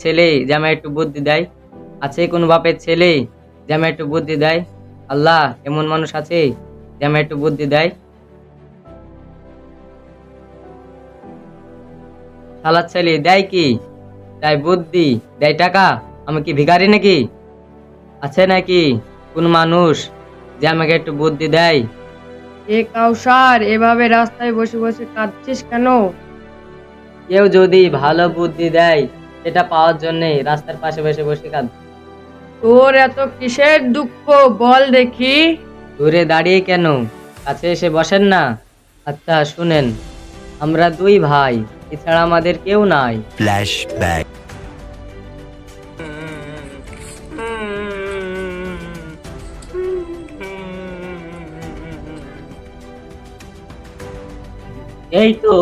ছেলে যে আমায় একটু বুদ্ধি দেয়। আছে কোন বাপের ছেলে যে আমায় একটু বুদ্ধি দেয়? আল্লাহ এমন মানুষ আছে যে আমায় একটু বুদ্ধি দেয়। শালার ছেলে দেয় কি? দেয় বুদ্ধি দেয় টাকা। আমি কি ভিখারি নাকি? আছে নাকি কোন মানুষ যে আমাকে একটু বুদ্ধি দেয়? এ কাউসার এভাবে রাস্তায় বসে বসে কাঁদছিস কেন? কেউ যদি ভালো বুদ্ধি দেয় সেটা পাওয়ার জন্যে রাস্তার পাশে বসে বসে কাঁদ। তোর এত কিসের দুঃখ বল দেখি। দূরে দাঁড়িয়ে কেন? কাছে এসে বসেন না। আচ্ছা শুনেন আমরা দুই ভাই এছাড়া আমাদের কেউ নাই। Flashback. এই তো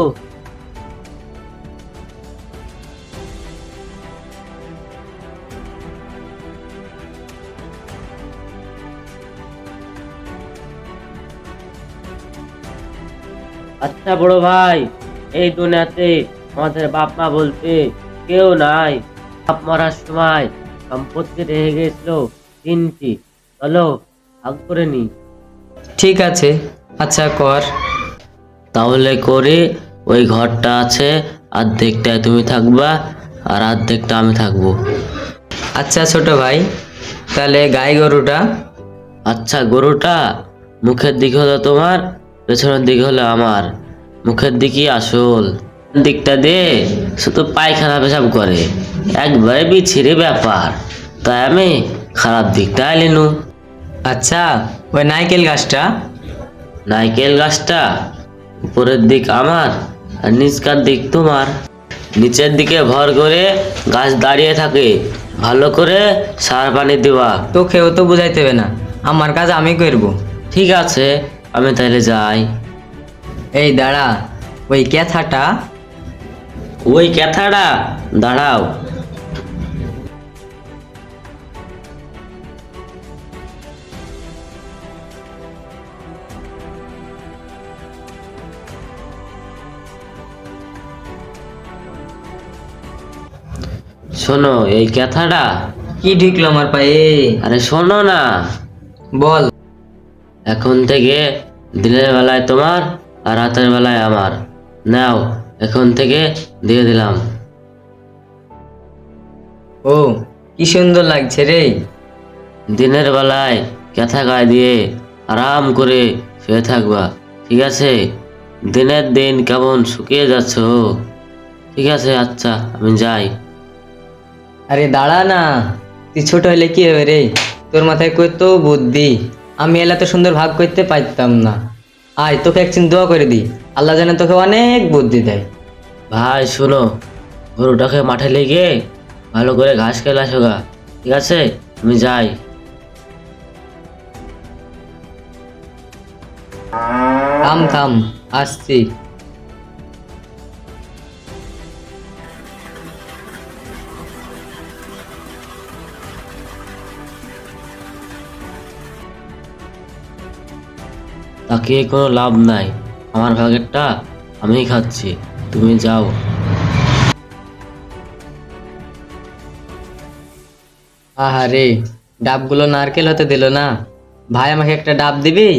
আচ্ছা বড় ভাই এই দুনিয়াতে আমাদের বাপ মা বলতে কেউ নাই। বাপ মরার সময় সম্পত্তি রেখে গেছিল তিনটি। চলো ভাগ করে নি ঠিক আছে আচ্ছা কর। তাহলে করে ওই ঘরটা আছে অর্ধেকটায় তুমি থাকবা আর অর্ধেকটা আমি থাকব। আচ্ছা ছোট ভাই তাহলে গাই গরুটা? আচ্ছা গরুটা মুখের দিকে হলো তোমার পেছনের দিকে হলো আমার। মুখের দিকে আসল। দিকটা দিয়ে শুধু পায়খানা পেশাব করে। একবারে বিছিরে ব্যাপার। তাই আমি খারাপ দিকটা এলিনু। আচ্ছা ওই নাইকেল গাছটা? নাইকেল গাছটা উপরের দিক আমার আর নিচকার দিক তোমার। নিচের দিকে ভর করে গাছ দাঁড়িয়ে থাকে। ভালো করে সার পানি দেওয়া। তোকেও তো বুঝাইতে হবে না। আমার কাজ আমি করব। ঠিক আছে। আমি তাহলে যাই। এই দাঁড়া, ওই ক্যাথাটা। ওই ক্যাথাটা, দাঁড়াও। শোনো, এই ক্যাথাটা। কি ঢুকলো আমার পায়ে? আরে শোনো না। বল। এখন থেকে দিনের বেলায় তোমার আর রাতের বেলায় আমার। নাও এখন থেকে দিয়ে দিলাম। ও কি সুন্দর লাগছে রে। দিনের বেলায় ক্যাথা গায়ে দিয়ে আরাম করে শুয়ে থাকবা ঠিক আছে? দিনের দিন কেমন শুকিয়ে যাচ্ছ? ঠিক আছে আচ্ছা আমি যাই। আরে দাঁড়া না তুই ছোট হলে কি হবে রে? তোর মাথায় কত বুদ্ধি। আমি এলা তো সুন্দর ভাগ করতে পারতাম না। আয় তোকে একদিন দোয়া করে দিই। আল্লাহ জানে তোকে অনেক বুদ্ধি দেয়। ভাই শোনো। গরুটাকে মাঠে লেগে ভালো করে ঘাস খেলা আসো গা ঠিক আছে? আমি যাই। থাম থাম আসছি। তাকিয়ে কোনো লাভ নাই। আমার ভাগেরটা আমিই খাচ্ছি তুমি যাও। আহারে ডাবগুলো নারকেল হতে দিল না। ভাই আমাকে একটা ডাব দিবি?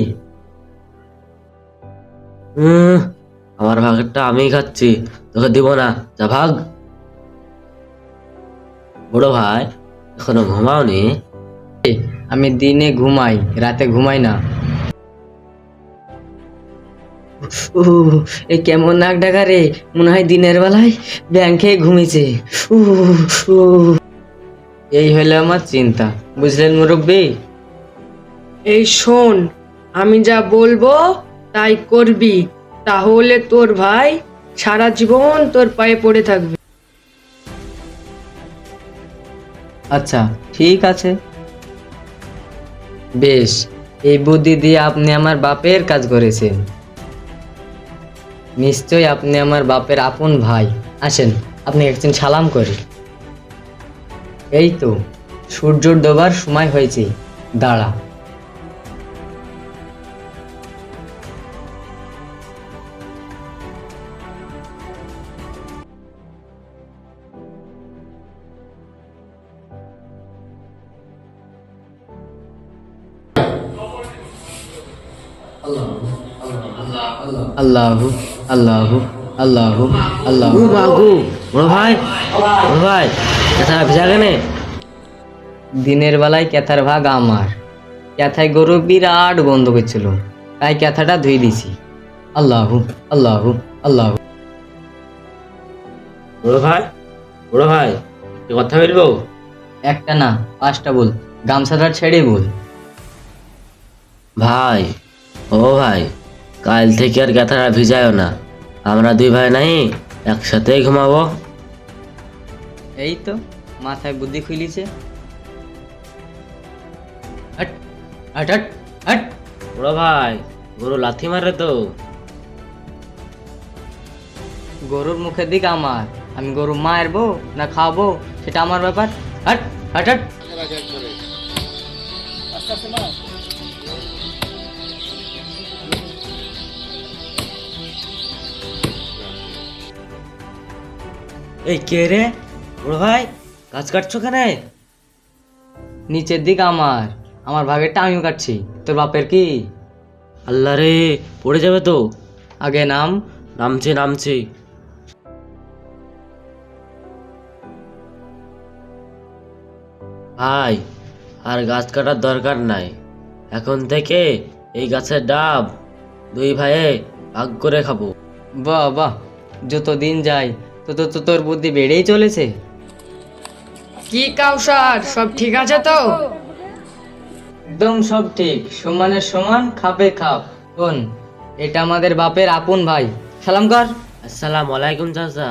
আমার ভাগেরটা আমিই খাচ্ছি তোকে দিব না। যা ভাগ। বড় ভাই এখনও ঘুমাওনি? আমি দিনে ঘুমাই রাতে ঘুমাই না। ও এই কেমন নাক ডাকা রে? মনে হয় দিনের বেলায় ব্যাংকে ঘুমিয়েছে। উ, উ। এই হলো আমার চিন্তা বুঝলেন মুরব্বী? এই শোন আমি যা বলব তাই করবি তাহলে তোর ভাই সারা জীবন তোর পায়ে পড়ে থাকবে। আচ্ছা ঠিক আছে। বেশ এই বুদ্ধি দিয়ে আপনি আমার বাপের কাজ করেছেন। নিশ্চয়ই আপনি আমার বাপের আপন ভাই। আসেন আপনি একজন সালাম করি। এই তো, সূর্যর ডোবার সময় হয়েছে। দাঁড়া। আল্লাহ আল্লাহ আল্লাহ। আল্লাহু ও বাগু। বড় ভাই বড় ভাই তাছাড়া ভিজা কেনে দিনের বেলায় ক্যাথার ভাগ আমার। ক্যাথায় গরু বিরাট গন্ধ করছিল তাই ক্যাথাটা ধুই দিছি। আল্লাহ আল্লাহু আল্লাহ। বড় ভাই বড় ভাই কথা বলব একটা না পাঁচটা বল গামছাটা ছেড়ে বল। ভাই ও ভাই কাল থেকে আর গাথাটা ভিজায়ও না। আমরা দুই ভাই নাই একসাথেই ঘুমাবো। এই তো মাথায় বুদ্ধি খুলিছে হট হট হট হট। বড় ভাই গরু লাথি মারে তো। গরুর মুখের দিক আমার। আমি গরু মারবো না খাব সেটা আমার ব্যাপার। Hot hot hot. এই কে রে? বড় ভাই গাছ কাটছো কেন নিচের দিক আমার। আমার ভাগেরটা আমিও কাটছি। তোর বাপের কি? আল্লাহ রে পড়ে যাবে তো। আগে নাম। নামছি নামছি। ভাই আর গাছ কাটার দরকার নাই। এখন থেকে এই গাছের ডাব দুই ভাইয়ে ভাগ করে খাব। বাহ বাহ। যত দিন যায় তত তো তোর বুদ্ধি বেড়েই চলেছে। কি কাউসার সব ঠিক আছে তো? একদম সব ঠিক সমানের সমান খাপে খাপ। শোন এটা আমাদের বাপের আপন ভাই। সালাম কর। আসসালাম আলাইকুম চাচা।